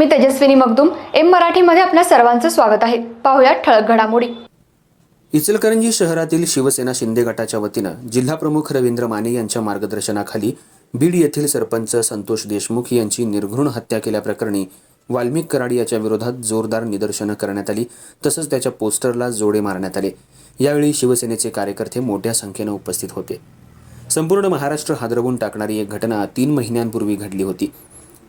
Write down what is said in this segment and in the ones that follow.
मी Tejaswini Magdum M मराठीमध्ये आपल्या सर्वांचं स्वागत आहे. पाहुयात ठळक घडामोडी. इचलकरंजी शहरातील शिवसेना शिंदे गटाच्या वतीनं जिल्हाप्रमुख रवींद्र माने यांच्या मार्गदर्शनाखाली बीड येथील सरपंच संतोष देशमुख यांची निर्घृण हत्या केल्याप्रकरणी वाल्मिक कराड याच्या विरोधात जोरदार निदर्शनं करण्यात आली तसंच त्याच्या पोस्टरला जोडे मारण्यात आले. यावेळी शिवसेनेचे कार्यकर्ते मोठ्या संख्येनं उपस्थित होते. संपूर्ण महाराष्ट्र हादरवून टाकणारी एक घटना तीन महिन्यांपूर्वी घडली होती.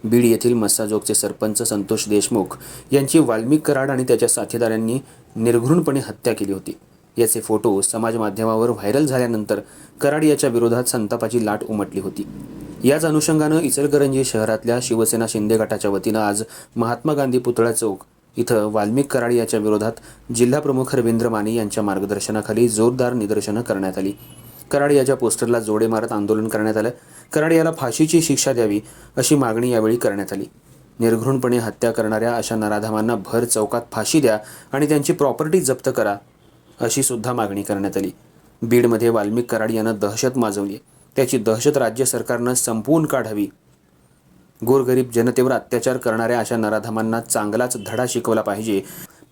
बीड येथील मस्साजोगचे सरपंच संतोष देशमुख यांची वाल्मिक कराड आणि त्याच्या साथीदारांनी निर्घृणपणे हत्या केली होती. याचे फोटो समाज माध्यमावर व्हायरल झाल्यानंतर कराड याच्या विरोधात संतापाची लाट उमटली होती. याच अनुषंगानं इचलकरंजी शहरातल्या शिवसेना शिंदे गटाच्या वतीनं आज महात्मा गांधी पुतळा चौक इथं वाल्मिक कराड याच्या विरोधात जिल्हाप्रमुख रवींद्र माने यांच्या मार्गदर्शनाखाली जोरदार निदर्शनं करण्यात आली. कराड याच्या पोस्टरला जोडे मारत आंदोलन करण्यात आलं. कराड याला फाशीची शिक्षा द्यावी अशी मागणी यावेळी करण्यात आली. निर्घृणपणे हत्या करणाऱ्या अशा नराधमांना भर चौकात फाशी द्या आणि त्यांची प्रॉपर्टी जप्त करा अशी सुद्धा मागणी करण्यात आली. बीडमध्ये वाल्मिक कराड यानं दहशत माजवली. त्याची दहशत राज्य सरकारनं संपवून काढावी. गोरगरीब जनतेवर अत्याचार करणाऱ्या अशा नराधमांना चांगलाच धडा शिकवला पाहिजे.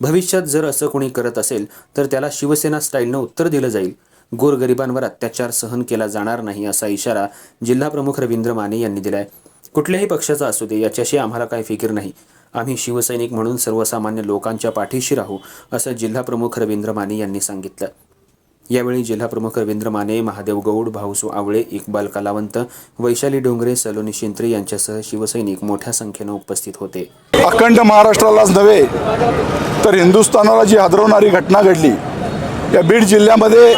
भविष्यात जर असं कोणी करत असेल तर त्याला शिवसेना स्टाईलनं उत्तर दिलं जाईल. गोरगरिबांवर अत्याचार सहन केला जाणार नाही असा इशारा जिल्हाप्रमुख रवींद्र माने यांनी दिलाय. कुठल्याही पक्षाचा असू दे याच्याशी आम्हाला काही फिकीर नाही. आम्ही शिवसैनिक म्हणून सर्वसामान्य लोकांच्या पाठीशी राहू असं जिल्हाप्रमुख रवींद्र माने यांनी सांगितलं. यावेळी जिल्हाप्रमुख रवींद्र माने महादेव गौड भाऊसू आवळे इक्बाल कलावंत वैशाली डोंगरे सलोनी शिंत्रे यांच्यासह शिवसैनिक मोठ्या संख्येनं उपस्थित होते. अखंड महाराष्ट्रालाच नव्हे तर हिंदुस्थानाला जी हादरवणारी घटना घडली या बीड जिल्ह्यामध्ये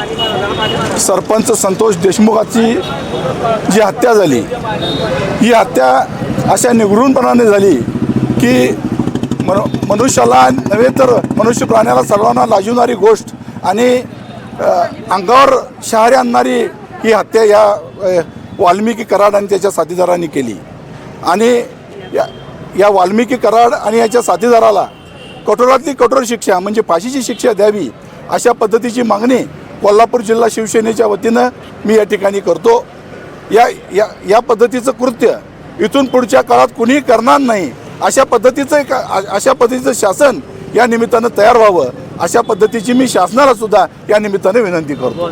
सरपंच संतोष देशमुखाची जी हत्या झाली ही हत्या अशा निगडूनपणाने झाली की मन मनुष्याला नव्हे तर मनुष्य प्राण्याला सर्वांना लाजवणारी गोष्ट आणि अंगावर शहारे आणणारी ही हत्या या वाल्मिकी कराड आणि त्याच्या साथीदारांनी केली. आणि या या वाल्मिकी कराड आणि याच्या साथीदाराला कठोरातली कठोर शिक्षा म्हणजे फाशीची शिक्षा द्यावी अशा पद्धतीची मागणी कोल्हापूर जिल्हा शिवसेनेच्या वतीनं मी या ठिकाणी करतो. या या या पद्धतीचं कृत्य इथून पुढच्या काळात कुणीही करणार नाही अशा पद्धतीचं एक अशा पद्धतीचं शासन या निमित्तानं तयार व्हावं अशा पद्धतीची मी शासनाला सुद्धा या निमित्तानं विनंती करतो.